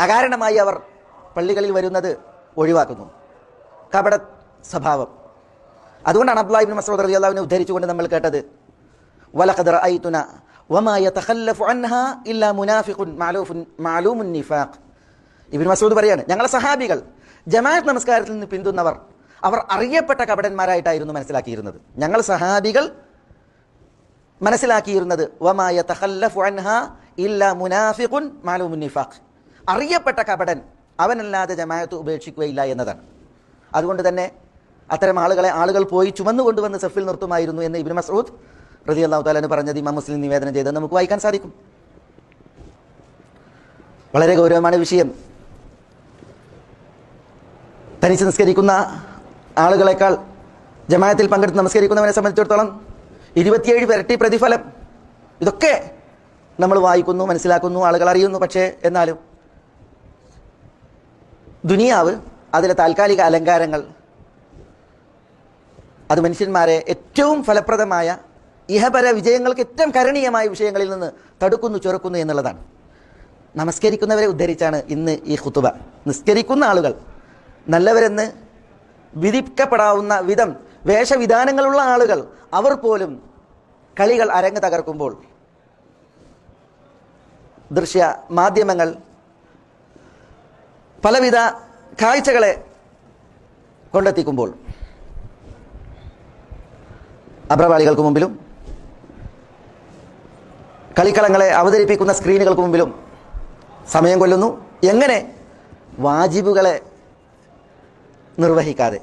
അകാരണമായി അവർ പള്ളികളിൽ വരുന്നത് ഒഴിവാക്കുന്നു. കപട സ്വഭാവം. അതുകൊണ്ടാണ് അബ്ദുല്ലാഹിബിൻ മസൂദ് അലി അള്ളാഹുവിനെ ഉദ്ധരിച്ചുകൊണ്ട് നമ്മൾ കേട്ടത് വലഖദർ ഐതുന ഇബ്നു മസൂദ് പറയാണ് ഞങ്ങളെ സഹാബികൾ ജമാഅത്ത് നമസ്കാരത്തിൽ നിന്ന് പിന്തുന്നവർ അവർ അറിയപ്പെട്ട കപടന്മാരായിട്ടായിരുന്നു മനസ്സിലാക്കിയിരുന്നത്. ഞങ്ങൾ സഹാബികൾ മനസ്സിലാക്കിയിരുന്നത് വമാ യതഖല്ലഫു അൻഹാ ഇല്ലാ മുനാഫിഖുൻ മാലൂമുൻ നിഫാഖ്. അറിയപ്പെട്ട കപടൻ അവനല്ലാതെ ജമാഅത്ത് ഉപേക്ഷിക്കുകയില്ല എന്നതാണ്. അതുകൊണ്ട് തന്നെ അത്തരം ആളുകളെ ആളുകൾ പോയി ചുമന്നു കൊണ്ടുവന്ന് സഫിൽ നിർത്തുമായിരുന്നു എന്ന് ഇബിൻ മസൂദ് റതി അള്ളാഹു താലാന് പറഞ്ഞത് ഇമാം മുസ്ലിം നിവേദനം ചെയ്തത് നമുക്ക് വായിക്കാൻ സാധിക്കും. വളരെ ഗൗരവമാണ് വിഷയം. തനിച്ച് നിസ്കരിക്കുന്ന ആളുകളെക്കാൾ ജമായത്തിൽ പങ്കെടുത്ത് നമസ്കരിക്കുന്നവനെ സംബന്ധിച്ചിടത്തോളം ഇരുപത്തിയേഴ് ഇരട്ടി പ്രതിഫലം. ഇതൊക്കെ നമ്മൾ വായിക്കുന്നു മനസ്സിലാക്കുന്നു ആളുകൾ അറിയുന്നു. പക്ഷേ എന്നാലും ദുനിയാവ് അതിലെ താൽക്കാലിക അലങ്കാരങ്ങൾ അത് മനുഷ്യന്മാരെ ഏറ്റവും ഫലപ്രദമായ ഇഹപര വിജയങ്ങൾക്ക് ഏറ്റവും കരണീയമായ വിഷയങ്ങളിൽ നിന്ന് തടുക്കുന്നു ചുരക്കുന്നു എന്നുള്ളതാണ്. നമസ്കരിക്കുന്നവരെ ഉദ്ധരിച്ചാണ് ഇന്ന് ഈ ഹുത്തുബ നിസ്കരിക്കുന്ന ആളുകൾ നല്ലവരെന്ന് വിധിക്കപ്പെടാവുന്ന വിധം വേഷവിധാനങ്ങളുള്ള ആളുകൾ അവർ പോലും കളികൾ അരങ്ങ് തകർക്കുമ്പോൾ ദൃശ്യ മാധ്യമങ്ങൾ പലവിധ കാഴ്ചകളെ കൊണ്ടെത്തിക്കുമ്പോൾ അപ്രവാളികൾക്ക് മുമ്പിലും കളിക്കളങ്ങളെ അവതരിപ്പിക്കുന്ന സ്ക്രീനുകൾക്ക് മുമ്പിലും സമയം കൊല്ലുന്നു. എങ്ങനെ? വാജിബുകളെ നിർവഹിക്കാതെ.